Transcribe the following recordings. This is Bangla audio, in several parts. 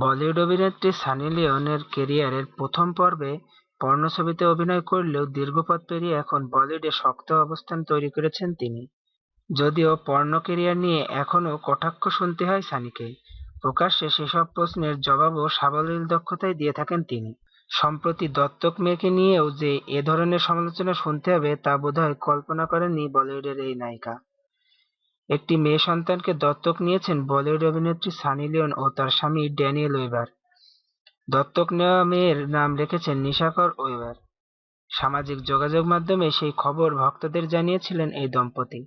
বলিউড অভিনেত্রী সানি লিওনের কেরিয়ারের প্রথম পর্বে পর্ণ ছবিতে অভিনয় করলেও দীর্ঘ পথ পেরিয়ে এখন বলিউডে শক্ত অবস্থান তৈরি করেছেন তিনি। যদিও পর্ণ কেরিয়ার নিয়ে এখনও কটাক্ষ শুনতে হয় সানিকে। প্রকাশ্যে সেসব প্রশ্নের জবাবও সাবলীল দক্ষতায় দিয়ে থাকেন তিনি। সম্প্রতি দত্তক মেয়েকে নিয়েও যে এ ধরনের সমালোচনা শুনতে হবে তা বোধহয় কল্পনা করেননি বলিউডের এই নায়িকা। একটি মেয়ে সন্তানকে দত্তক নিয়েছেন বলিউড অভিনেত্রী সানি লিওন ও তার স্বামী ড্যানিয়েল ওয়েবার। দত্তক নেওয়া মেয়ের নাম রেখেছেন নিশাকর ওয়েবার। সামাজিক যোগাযোগ মাধ্যমে সেই খবর ভক্তদের জানিয়েছিলেন এই দম্পতি,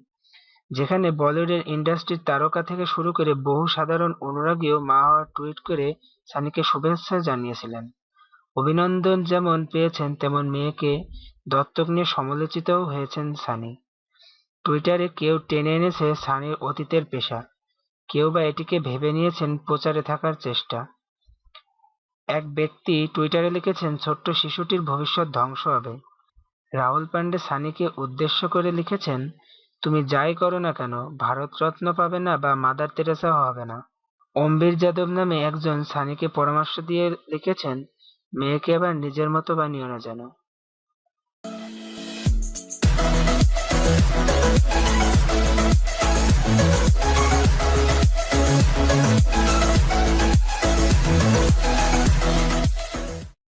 যেখানে বলিউডের ইন্ডাস্ট্রির তারকা থেকে শুরু করে বহু সাধারণ অনুরাগীও মা হওয়ার টুইট করে সানিকে শুভেচ্ছা জানিয়েছিলেন। অভিনন্দন যেমন পেয়েছেন তেমন মেয়েকে দত্তক নিয়ে সমালোচিতও হয়েছেন সানি। টুইটারে কেউ টেনে এনেছে সানির অতীতের পেশা। কেউ বা এটিকে ভেবে নিয়েছেন প্রচারে থাকার চেষ্টা। এক ব্যক্তি টুইটারে লিখেছেন, ছোট্ট শিশুটির ভবিষ্যৎ ধ্বংস হবে। রাহুল পান্ডে সানিকে উদ্দেশ্য করে লিখেছেন, তুমি যাই করো না কেন, ভারতরত্ন পাবে না বা মাদার তেরেসাও হবে না। অম্বির যাদব নামে একজন সানিকে পরামর্শ দিয়ে লিখেছেন, মেয়েকে আবার নিজের মতো বানিও না যেন।